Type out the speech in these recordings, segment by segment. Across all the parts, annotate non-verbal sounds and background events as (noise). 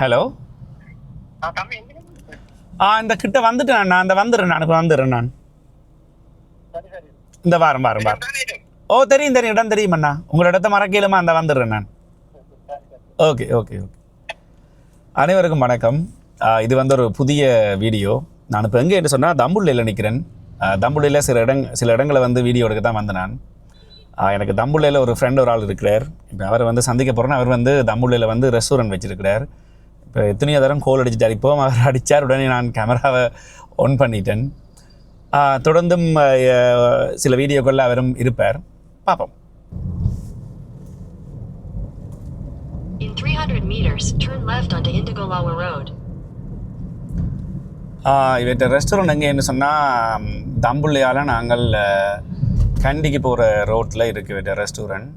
Hello ஆ இந்த கிட்ட வந்துட்டேன் நான். இந்த வந்துடுறேன் நான். வந்துடுறேன் நான். இந்த வாரம் வாரம் வாரம். ஓ தெரியும் தெரியும். இடம் தெரியும் அண்ணா. உங்களோட இடத்த மறக்கலுமா அந்த வந்துடுறேன் நான். ஓகே ஓகே ஓகே அனைவருக்கும் வணக்கம். இது வந்து ஒரு புதிய வீடியோ. நான் இப்போ எங்கே என்று சொன்னால் தம்புள்ளையில் நிற்கிறேன் தம்புள்ளையில் சில இடங் சில இடங்களை வந்து வீடியோ எடுக்க தான் வந்தேன் நான். எனக்கு தம்புள்ளையில் ஒரு ஃப்ரெண்ட் ஒரு ஆள் இருக்கிறார். இப்போ அவரை வந்து சந்திக்க போகிறேன்னா அவர் வந்து தம்புள்ளையில் வந்து ரெஸ்டாரண்ட் வச்சிருக்கிறார். இப்போ எத்தனையோ தரம் கோல் அடிச்சிட்டார். இப்போ அவர் அடித்தார் உடனே நான் கேமராவை ஆன் பண்ணிட்டேன். தொடர்ந்தும் சில வீடியோக்களில் அவரும் இருப்பார். பார்ப்போம். In 300 meters, turn left onto Indigolawa Road. இவற்ற ரெஸ்டாரண்ட் எங்கேன்னு சொன்னால் தம்புள்ளையால் நாங்கள் கண்டிக்கு போகிற ரோட்டில் இருக்கு இவற்ற ரெஸ்டாரண்ட்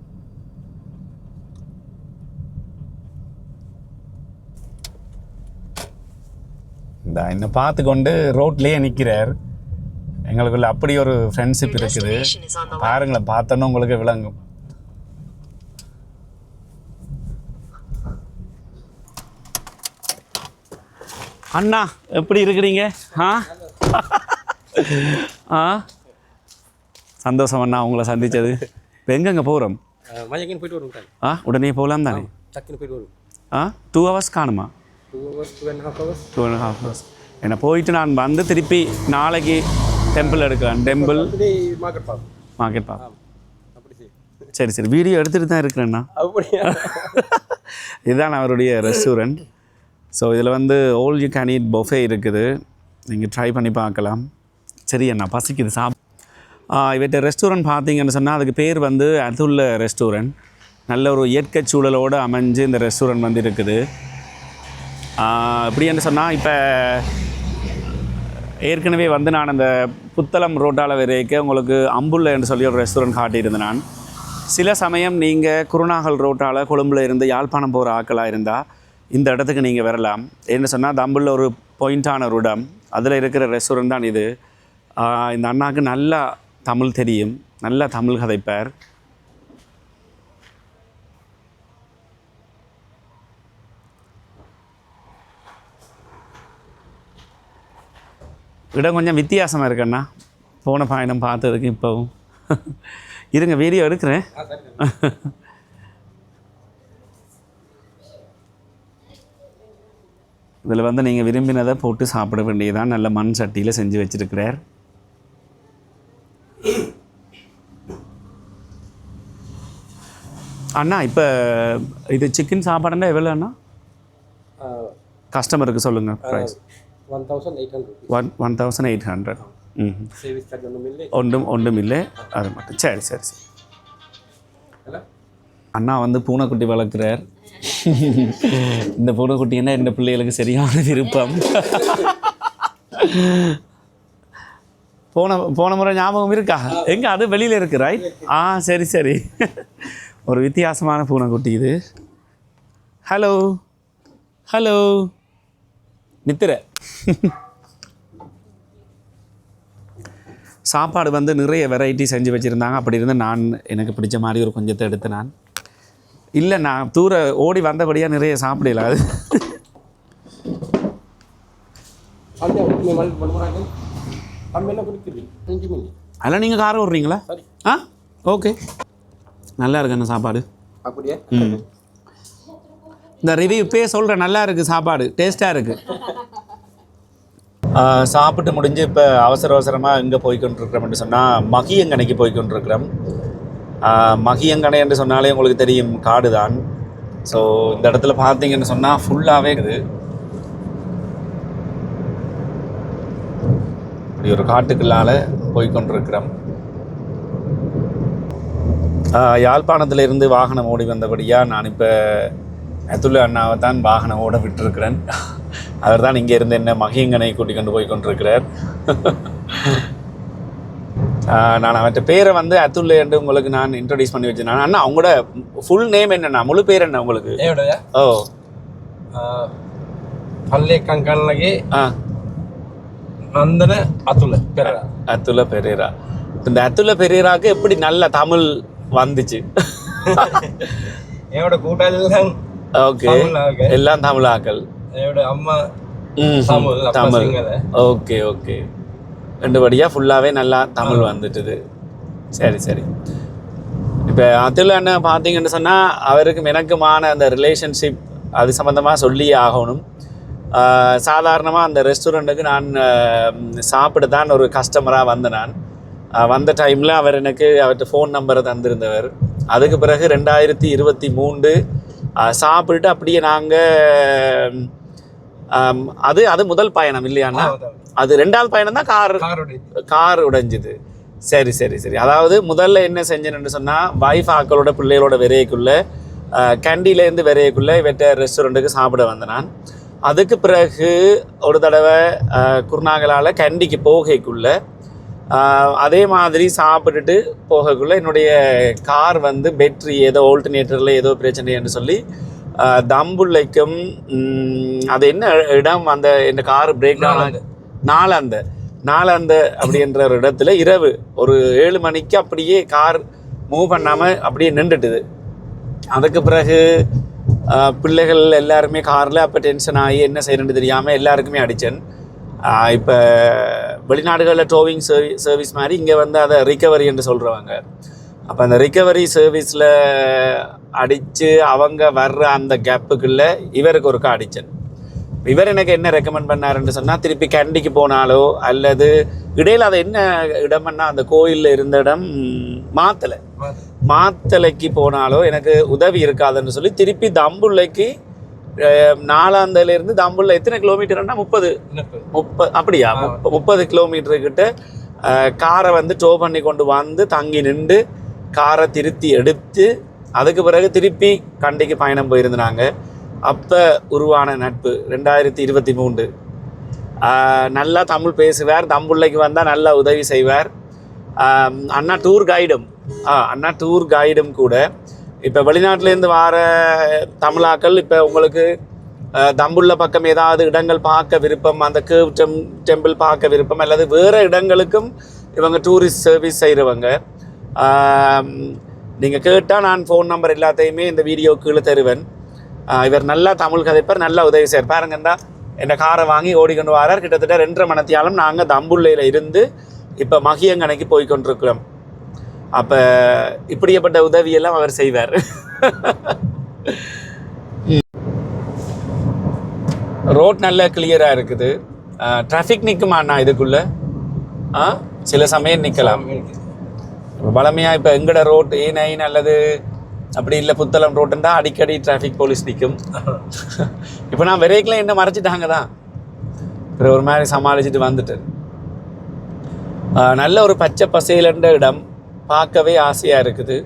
இந்த என்னை பார்த்து கொண்டு ரோட்லேயே நிற்கிறார் எங்களுக்குள்ள அப்படி ஒரு ஃப்ரெண்ட்ஷிப் இருக்குது. பாருங்களேன் பார்த்தோன்னே உங்களுக்கு விளங்கும். அண்ணா எப்படி இருக்கிறீங்க? ஆ? ஆ? சந்தோஷம் அண்ணா உங்களை சந்திச்சது. இப்போ எங்கெங்கே போகிறோம் போயிட்டு வரும் ஆ உடனே போகலாம் தானே? டக்குன்னு போயிட்டு வரும் ஆ டூ ஹவர்ஸ் காணுமா? Two hours two and half hours two and half hours என்ன போயிட்டு நான் வந்து திருப்பி நாளைக்கு டெம்பிள் எடுக்கலாம் டெம்பிள் மார்க்கெட் பார்ப்போம் மார்க்கெட் பார்ப்போம் சரி சரி வீடியோ எடுத்துகிட்டு தான் இருக்கிறேண்ணா அப்படியா இதுதான் அவருடைய ரெஸ்டாரண்ட் ஸோ இதில் வந்து all you can eat buffet இருக்குது. நீங்கள் ட்ரை பண்ணி பார்க்கலாம் சரி அண்ணா பசிக்குது சாப் இவற்றை ரெஸ்டாரண்ட் பார்த்தீங்கன்னு சொன்னால் அதுக்கு பேர் வந்து அதுள்ள ரெஸ்டாரண்ட் நல்ல ஒரு இயற்கை சூழலோடு அமைஞ்சு இந்த ரெஸ்டாரண்ட் வந்து இருக்குது ஆஹ் எப்படின்னு சொன்னால் இப்போ ஏற்கனவே வந்து நான் அந்த புத்தளம் ரோட்டால் வரைக்கும் உங்களுக்கு அம்புள்ள என்று சொல்லி ஒரு ரெஸ்டாரண்ட் காட்டியிருந்தேன் நான். சில சமயம் நீங்கள் குருநாகல் ரோட்டால் கொழும்பில் இருந்து யாழ்ப்பாணம் போகிற ஆக்களாக இருந்தால் இந்த இடத்துக்கு நீங்கள் வரலாம். என்ன சொன்னால் தம்புள்ள ஒரு பாயிண்டான ஒரு இடம். அதில் இருக்கிற ரெஸ்டாரண்ட் தான் இது. இந்த அண்ணாவுக்கு நல்லா தமிழ் தெரியும். நல்லா தமிழ் கதைப்பார். இடம் கொஞ்சம் வித்தியாசமாக இருக்குண்ணா. போன பயணம் பார்த்ததுக்கு இப்போவும். இருங்க வீடியோ எடுக்கிறேன். இதில் வந்து நீங்கள் விரும்பினதை போட்டு சாப்பிட வேண்டியதான் நல்ல மண் சட்டியில் செஞ்சு வச்சிருக்கிறார். அண்ணா இப்போ இது சிக்கன் சாப்பாடுன்னா எவ்வளோ அண்ணா கஸ்டமருக்கு சொல்லுங்கள் price one thousand eight hundred one one thousand eight hundred ம் சார்ஜ் ஒன்றும் இல்லை ஒன்றும் ஒன்றும் இல்லை அது மட்டும் சரி சரி சரி அண்ணா வந்து பூனைக்குட்டி வளர்க்குறார் இந்த பூனைக்குட்டின்னா இந்த பிள்ளைகளுக்கு சரியான விருப்பம் போன போன முறை ஞாபகம் இருக்கா எங்க அது வெளியில் இருக்கு ரைட் ஆ சரி சரி ஒரு வித்தியாசமான பூனைக்குட்டி இது ஹலோ ஹலோ நித்திர. சாப்பாடு வந்து நிறைய வெரைட்டி செஞ்சு வச்சுருந்தாங்க. அப்படி இருந்து நான் எனக்கு பிடிச்ச மாதிரி ஒரு கொஞ்சத்தை எடுத்து நான். இல்லை நான் தூர ஓடி வந்தபடியாக நிறைய சாப்பிடல. அது அதெல்லாம் நீங்கள் காரம் விட்றீங்களா ஆ? ஓகே. நல்லா இருக்கு அந்த சாப்பாடு. அப்படியே? இந்த ரிவ்யூ இப்பயே சொல்கிறேன் நல்லா இருக்குது சாப்பாடு. டேஸ்ட்டாக இருக்குது சாப்பிட்டு முடிஞ்சு இப்போ அவசர அவசரமாக எங்கே போய்கொண்டிருக்கிறோம்னு சொன்னால் மகியங்கனைக்கு போய்கொண்டிருக்கிறோம் மகியங்கனை என்று சொன்னாலே உங்களுக்கு தெரியும் காடு தான் ஸோ இந்த இடத்துல பார்த்தீங்கன்னு சொன்னால் ஃபுல்லாகவே இருக்குது. இப்படி ஒரு காட்டுக்குள்ளால போய்கொண்டிருக்கிறோம் யாழ்ப்பாணத்தில் இருந்து வாகனம் ஓடி வந்தபடியாக நான் இப்போ நெத்துள்ள அண்ணாவை தான் வாகனம் ஓட விட்டுருக்கிறேன். அவர் தான் இங்கே இருந்து என்ன மகியங்கனை கூட்டி கொண்டு போய் கொண்டிருக்கிறார். நான் அவர்கிட்ட பேரை வந்து அத்துல்ல என்று உங்களுக்கு நான் இன்ட்ரடியூஸ் பண்ணி வச்சிருந்தேன். அண்ணா அவங்களோட ஃபுல் நேம் என்னண்ணா? முழு பேர் என்ன உங்களுக்கு? ஓ. பல்லே கங்கண்ணகி நந்தன அத்துல பெரேரா. அத்துல பெரேரா. இந்த அத்துல பெரேராக்கு எப்படி நல்ல தமிழ் வந்துச்சு? என்னோட கூட்டாளி ஓகே. எல்லாம் தமிழாக்கள் என்னோட அம்மா தமிழ். Tamil okay okay. ரெண்டுபடியாக ஃபுல்லாகவே நல்லா தமிழ் வந்துட்டுது. சரி சரி. இப்போ அதில் என்ன பார்த்தீங்கன்னு சொன்னால் அவருக்கும் எனக்குமான அந்த ரிலேஷன்ஷிப் அது சம்மந்தமாக சொல்லி ஆகணும். சாதாரணமாக அந்த ரெஸ்டாரண்ட்டுக்கு நான் சாப்பிட தான் ஒரு கஸ்டமராக வந்தேன் நான். வந்த டைமில் அவர் எனக்கு அவர்கிட்ட ஃபோன் நம்பரை தந்திருந்தவர். அதுக்கு பிறகு ரெண்டாயிரத்தி இருபத்தி மூன்று சாப்பிட்டுட்டு அப்படியே நாங்கள் அது அது முதல் பயணம் இல்லையாண்ணா? அது ரெண்டாவது பயணம் தான் கார் கார் உடைஞ்சுது. சரி சரி சரி. அதாவது முதல்ல என்ன செஞ்சேன்னு சொன்னால் வைஃப் ஆக்களோட பிள்ளைகளோட விரையக்குள்ள கேண்டீலேருந்து விரையக்குள்ள இவற்ற ரெஸ்டாரண்ட்டுக்கு சாப்பிட வந்தேன் நான். அதுக்கு பிறகு ஒரு தடவை குருநாகலால கேண்டிக்கு போகைக்குள்ள அதே மாதிரி சாப்பிட்டுட்டு போகக்குள்ள என்னுடைய கார் வந்து பேட்ரி ஏதோ ஆல்டர்னேட்டரில் ஏதோ பிரச்சனை என்று சொல்லி தம்புள்ளைக்கும் அது என்ன இடம்? அந்த இந்த கார் பிரேக் டவுன் நாலாந்த. நாலாந்த. அப்படின்ற ஒரு இடத்துல இரவு ஒரு ஏழு மணிக்கு அப்படியே கார் மூவ் பண்ணாமல் அப்படியே நின்றுட்டுது. அதுக்கு பிறகு பிள்ளைகள் எல்லாருமே காரில் அப்போ டென்ஷன் ஆகி என்ன செய்யணும்னு தெரியாமல் எல்லாருக்குமே அடித்தேன் இப்போ வெளிநாடுகளில் டோவிங் சர்வீ சர்வீஸ் மாதிரி இங்கே வந்து அதை ரிகவரி என்று சொல்கிறவங்க அப்போ அந்த ரிகவரி சர்வீஸில் அடித்து அவங்க வர்ற அந்த கேப்புக்குள்ள இவருக்கு ஒருக்கா அடித்தேன் இவர் எனக்கு என்ன ரெக்கமெண்ட் பண்ணாருன்னு சொன்னால் திருப்பி கண்டிக்கு போனாலோ அல்லது இடையில அதை என்ன இடம்னா அந்த கோயிலில் இருந்த இடம் மாத்தலை. மாத்தலைக்கு போனாலோ எனக்கு உதவி இருக்காதுன்னு சொல்லி திருப்பி தம்புள்ளைக்கு நாலாந்தலேருந்து தம்புள்ள எத்தனை கிலோமீட்டர்னா முப்பது. முப்பது அப்படியா? முப்ப- முப்பது கிலோமீட்டர் கிட்ட அஹ், காரை வந்து டோ பண்ணி கொண்டு வந்து தங்கி நின்று காரை திருத்தி எடுத்து அதுக்கு பிறகு திருப்பி கண்டிக்கு பயணம் போயிருந்தாங்க. அப்போ உருவான நட்பு ரெண்டாயிரத்தி இருபத்தி மூன்று. நல்லா தமிழ் பேசுவார் தம்புள்ளைக்கு வந்தால் நல்லா உதவி செய்வார். அண்ணா டூர் கைடும். ஆ அண்ணா டூர் கைடும் கூட. இப்போ வெளிநாட்டிலேருந்து வர தமிழாக்கள் இப்போ உங்களுக்கு தம்புள்ள பக்கம் ஏதாவது இடங்கள் பார்க்க விருப்பம் அந்த கேவ் டெம் டெம்பிள் பார்க்க விருப்பம் அல்லது வேறு இடங்களுக்கும் இவங்க டூரிஸ்ட் சர்வீஸ் செய்கிறவங்க நீங்கள் கேட்டால் நான் ஃபோன் நம்பர் எல்லாத்தையுமே இந்த வீடியோ கீழே தருவேன். இவர் நல்லா தமிழ் கதைப்பார் நல்லா உதவி செய்வார். பாருங்கண்டா என்னை காரை வாங்கி ஓடிக்கொண்டு வரார். கிட்டத்தட்ட ரெண்டரை மணத்தியாலும் நாங்கள் தம்புள்ளையில் இருந்து இப்போ மகியங்கனைக்கு போய் கொண்டிருக்கிறோம் அப்போ இப்படியப்பட்ட உதவியெல்லாம் அவர் செய்வார். ரோட் நல்லா கிளியராக இருக்குது. டிராஃபிக் நிற்குமாண்ணா இதுக்குள்ளே? ஆ சில சமயம் நிற்கலாம் பழமையாக இப்போ எங்கட ரோட் ஏ நைன் அல்லது அப்படி இல்லை புத்தளம் ரோட்டுன்னா அடிக்கடி டிராஃபிக் போலீஸ் நிற்கும். (laughs) இப்போ நான் விரைக்கில் என்ன மறைச்சிட்டாங்க தான். அப்புறம் ஒரு மாதிரி சமாளிச்சுட்டு வந்துட்டேன் ஆஹ் நல்ல ஒரு பச்சை பசையிலன்ற இடம். பார்க்கவே ஆசையாக இருக்குது.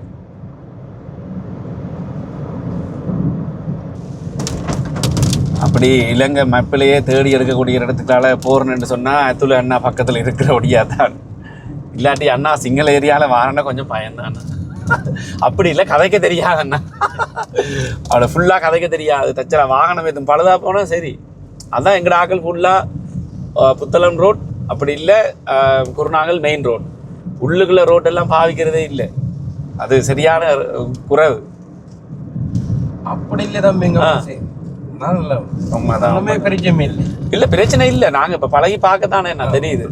அப்படி இலங்கை மப்பிலேயே தேடி எடுக்கக்கூடிய இடத்துக்கால போறேன்னு சொன்னால் அத்துல அண்ணா பக்கத்தில் இருக்கிறபடியா தான் இல்லாட்டி அண்ணா சிங்கள ஏரியாவில் வாரன்னா கொஞ்சம் பயம்தான் அப்படி இல்லை கதைக்க தெரியாது அண்ணா அவளை ஃபுல்லாக கதைக்க தெரியாது. தச்சரா வாகனம் எதுவும் பழுதா போனால் சரி. அதான் எங்கட ஆக்கள் ஃபுல்லாக புத்தளம் ரோட் அப்படி இல்லை குருநாகல் மெயின் ரோட் உள்ளுக்குள்ள ரோட்டெல்லாம் பாவிக்கிறதே இல்லை. அது சரியான குறைவு அப்படி இல்லை தம்பிங்க இல்லை பிரச்சனை இல்லை. நாங்கள் இப்போ பழகி பார்க்க தானே நான் தெரியுது.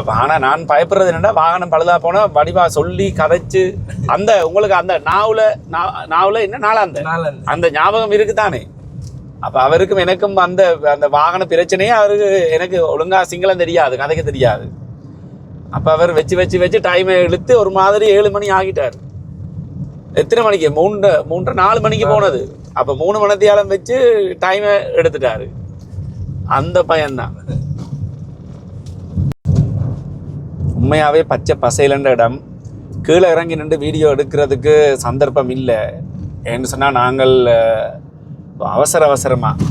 இப்போ ஆனால் நான் பயப்படுறது என்னன்னா வாகனம் பழுதா போனால் வடிவா சொல்லி கதைச்சு அந்த உங்களுக்கு அந்த நாவல நாவல என்ன? நாளாந்த அந்த ஞாபகம் இருக்குதானே? அப்போ அவருக்கும் எனக்கும் அந்த அந்த வாகன பிரச்சனையே அவருக்கு எனக்கு ஒழுங்கா சிங்களம் தெரியாது கதைக்க தெரியாது. அப்போ அவர் வச்சு வச்சு வச்சு டைமை இழுத்து ஒரு மாதிரி ஏழு மணி ஆகிட்டார். எத்தனை மணிக்கு? மூன்று மூன்று நாலு மணிக்கு போனது. அப்போ மூணு மணத்தியாலம் வச்சு டைமை எடுத்துட்டாரு. அந்த பையன்தான். உண்மையாகவே பச்சை பசையிலன்ற இடம். கீழே இறங்கி நின்று வீடியோ எடுக்கிறதுக்கு சந்தர்ப்பம் இல்லை. ஏன்னு சொன்னால் நாங்கள் அவசர அவசரமாக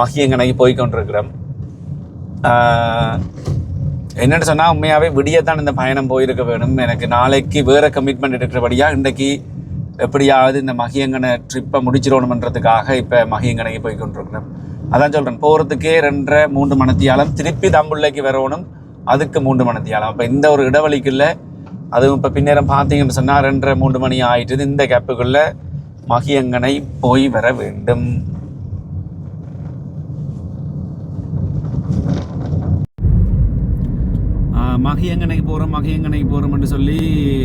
மகியங்கனைக்கு போய் கொண்டிருக்கிறோம். என்னென்னு என்னன்னு சொன்னால் உண்மையாகவே விடியத்தான் இந்த பயணம் போயிருக்க வேணும் எனக்கு நாளைக்கு வேறு கமிட்மெண்ட் இருக்கிறபடியாக இன்றைக்கி எப்படியாவது இந்த மகியங்கனை ட்ரிப்பை முடிச்சிடணுமன்றதுக்காக இப்போ மகியங்கனைக்கு போய் கொண்டிருக்கிறோம். அதான் சொல்கிறேன் போகிறதுக்கே ரெண்டரை மூன்று மணத்தியாலம் திருப்பி தம்புள்ளைக்கு வரணும். அதுக்கு மூன்று மணத்தியாலம் அப்போ இந்த ஒரு இடைவெளிக்குள்ள அதுவும் இப்போ பின்னேரம் பார்த்தீங்கன்னு சொன்னால் ரெண்டரை மூன்று மணி ஆயிட்டுது. இந்த கேப்புக்குள்ளே மகியங்கனை போய் வர வேண்டும். மகியங்கனைக்கு போகிறோம் மகியங்கனைக்கு போகிறோம்னு சொல்லி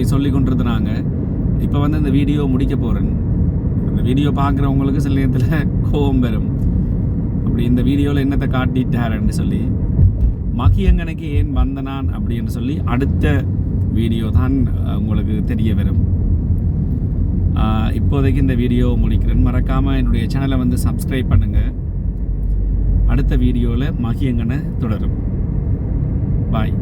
சொல்லி கொண்டிருந்தாங்க இப்போ வந்து இந்த வீடியோ முடிக்க போகிறேன் அந்த வீடியோ பார்க்குறவங்களுக்கு சில நேரத்தில் கோபம் வரும். அப்படி இந்த வீடியோவில் என்னத்தை காட்டிட்டாருன்னு சொல்லி. மகியங்கனைக்கு ஏன் வந்தனான் அப்படின்னு சொல்லி அடுத்த வீடியோ தான் உங்களுக்கு தெரிய வரும். இப்போதைக்கு இந்த வீடியோ முடிக்கிறேன். மறக்காமல் என்னுடைய சேனலை வந்து சப்ஸ்கிரைப் பண்ணுங்கள் அடுத்த வீடியோவில் மகியங்கனை தொடரும். பாய்